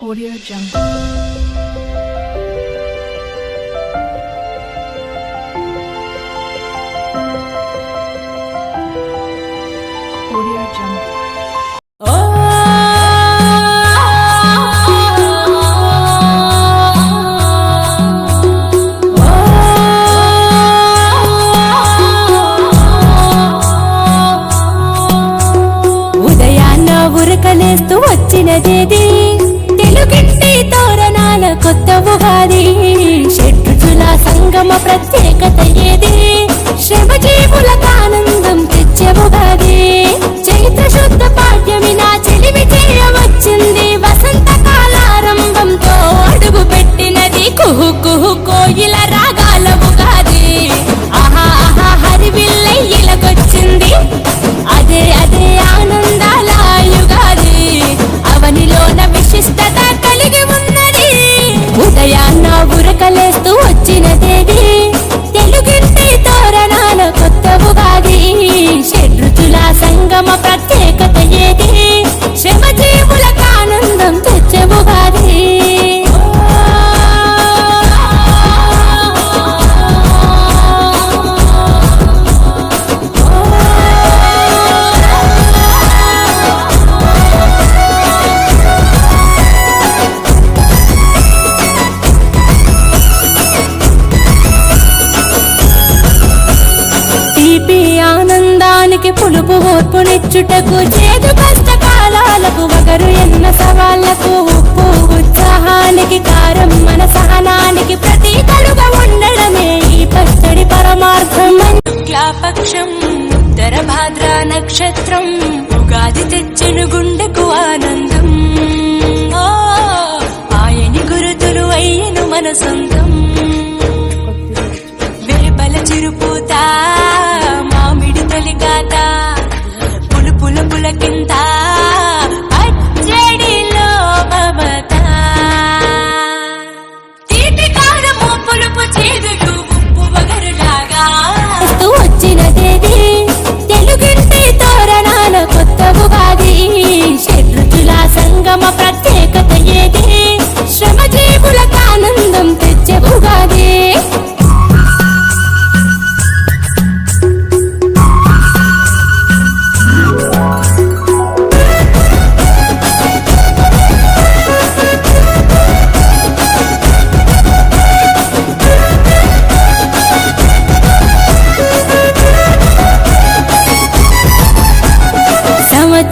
Audio Jungle. Audio Jungle. ఉదయాన్న ఉరకలేస్తూ వచ్చినదేది సంగమ ప్రత్య తెచ్చుటకు చేదు కష్టకాలకు ఒకరు ఎన్న సవాళ్ళకు ఉప్పు ఉత్సాహానికి కారం మన సహనానికి ప్రతీకలుగా ఉండడమే ఈ పచ్చడి పరమార్థం. క్లాపక్షం ఉత్తర భాద్ర నక్షత్రం ఉగాది తెచ్చను గుండెకు ఆనందం. ఆయని గురుతులు అయ్యను మన సొంతం. వెలుపల చిరుపూత మామిడి తొలిగాతా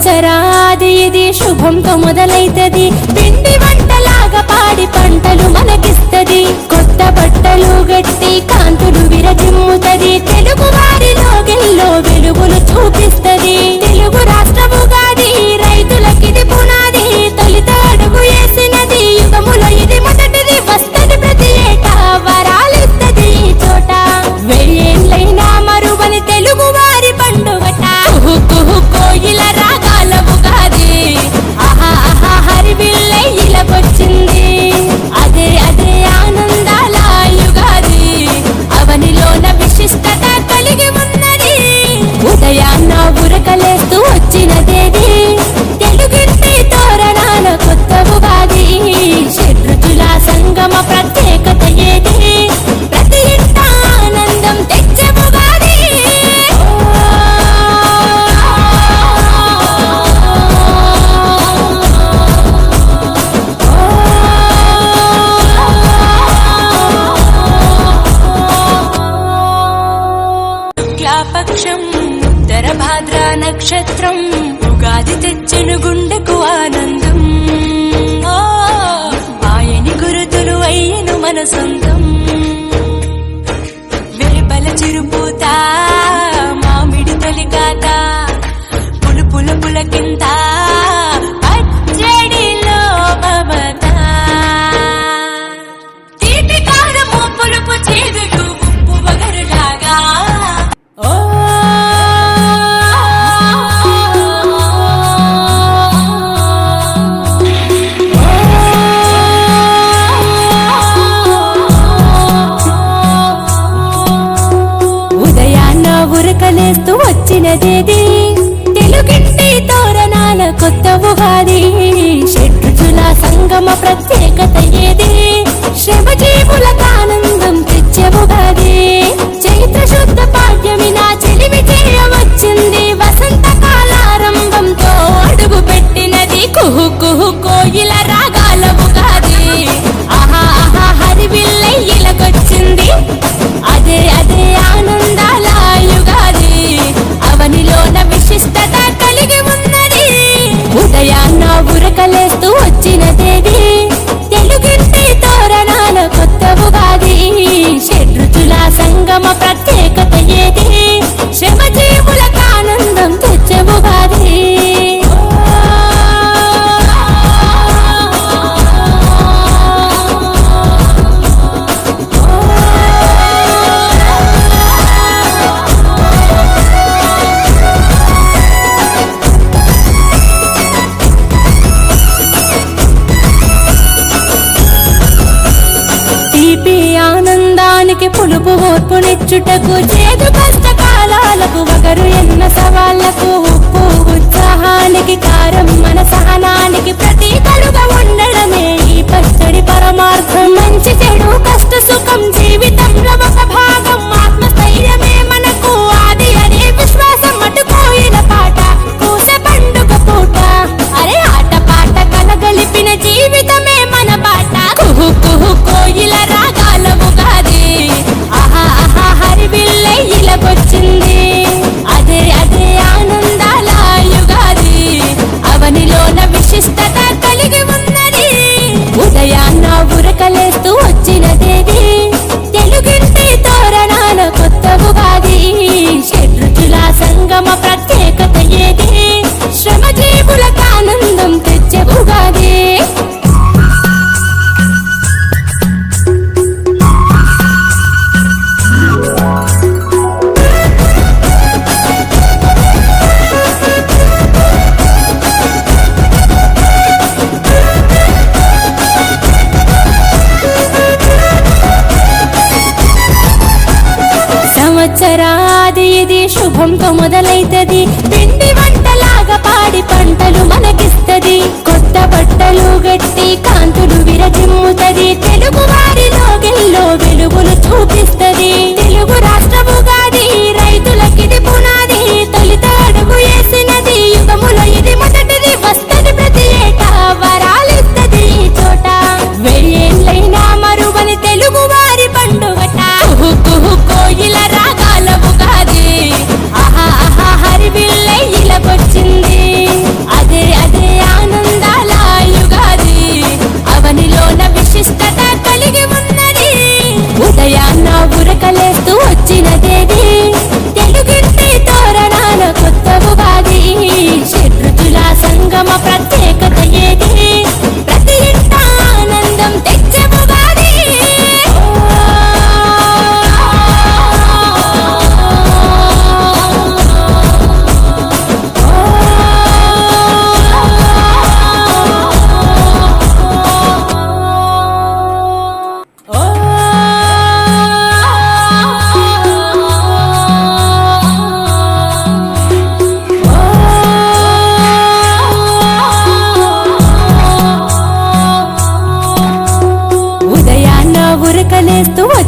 గోచరాది ఇది శుభంతో మొదలైతది. పిండి వంటలాగా పాడి పంటలు మనకిస్తది. కొత్త బట్టలు గట్టి కాంతులు విరజిమ్ముతది. తెలుగు వారిలో గెల్లో వెలుగులు చూపిస్తది. నేస్తూ వచ్చినదేది? తెలుగింటి తోరణాల కొత్త ఉగాది. షెడ్జుల సంగమ ప్రత్యేకత ఏది? శ్రమ ఆనందం తెచ్చే ఉగాది. చైత్ర శుద్ధ పాఠ్యమి నా చెలివి చేయవచ్చింది వసంత కాలారంభంతో అడుగు పెట్టినది కుహు కుహు కోయిల రాగా. సంగమ ప్రత్యేక ఓర్పునిచ్చుటకు చేదు కష్టకాలాలకు ఒకరు ఎన్న సవాళ్ళకు ఉప్పు ఉత్సాహానికి కారం మన సహనానికి ప్రతీకలుగా ఉండడం సంగమ ప్రత్యేకత శుభంతో మొదలైతది. పిండి వంటలాగా పాడి పంటలు మనకిస్తది. కొత్త బట్టలు గట్టి కాంతులు విరజిమ్ముతది. తెలుగు వారిలో గెల్లో వెలుగులు చూపిస్తది.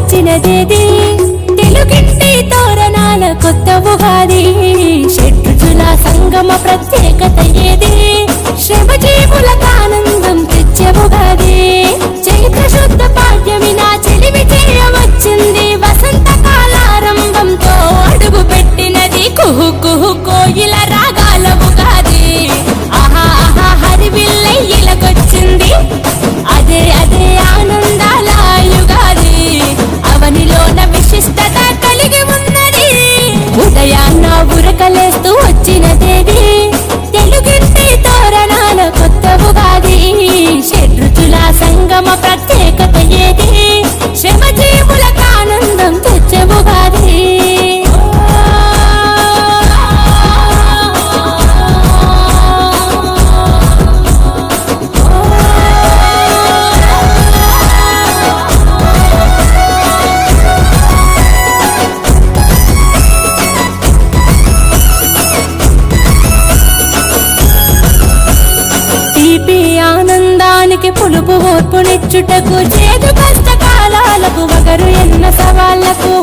వచ్చినదేది తెలుగింటి తోరణాల కొత్త ఉగాది. షడ్రుచుల సంగమ ప్రత్యేకత ఏది? శ్రమ జీవులకు ఆనందం తెచ్చే ఉగాది. చైత్ర శుద్ధ పాడ్యమి నా చెలివి చేయవచ్చింది. వసంత కాలారంభంతో అడుగు పెట్టినది కుహు కుహు కోయిల సవాళ్ళకు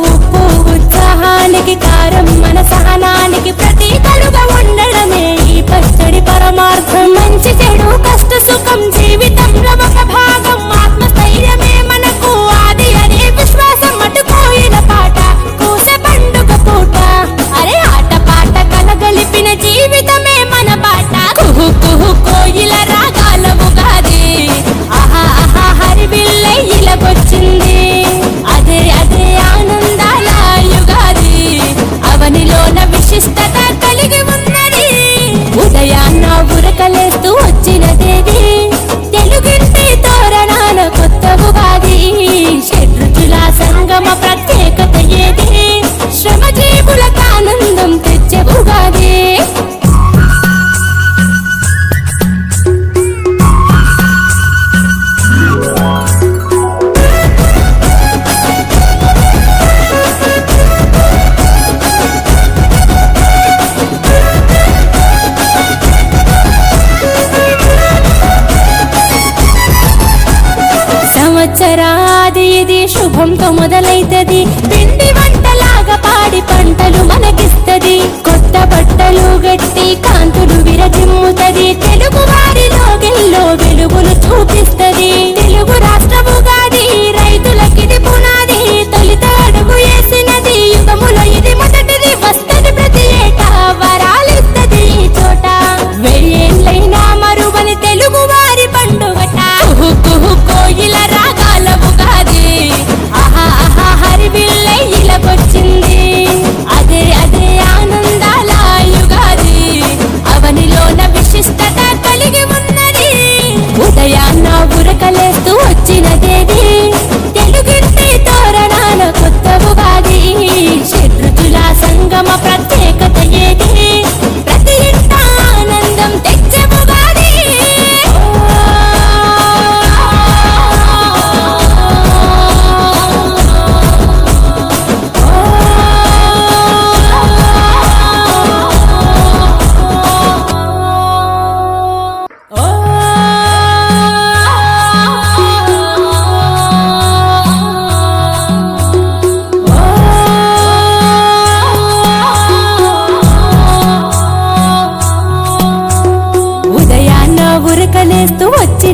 చేస్తది. పిండి వంటలాగా పాడి పంటలు మనకిస్తది. కొత్త బట్టలు గట్టి కాంతులు విరజిమ్ముతది. తెలుగు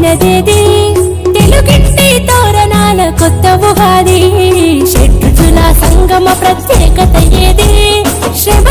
మనదేది తెలుగింటి తోరణాల కొత్త ఉగాది. సంగమ ప్రత్యేకత ఏది? శ్రమ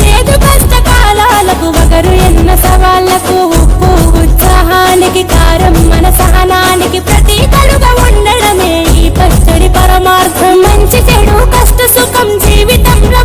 చేదు కష్టకాలకు ఒకరు ఎన్న సవాళ్ళకు ఉప్పు ఉత్సాహానికి కారం మన సహనానికి ప్రతీకలుగా ఉండడమే ఈ పచ్చడి పరమార్థం. మంచి చెడు కష్ట సుఖం జీవితంలో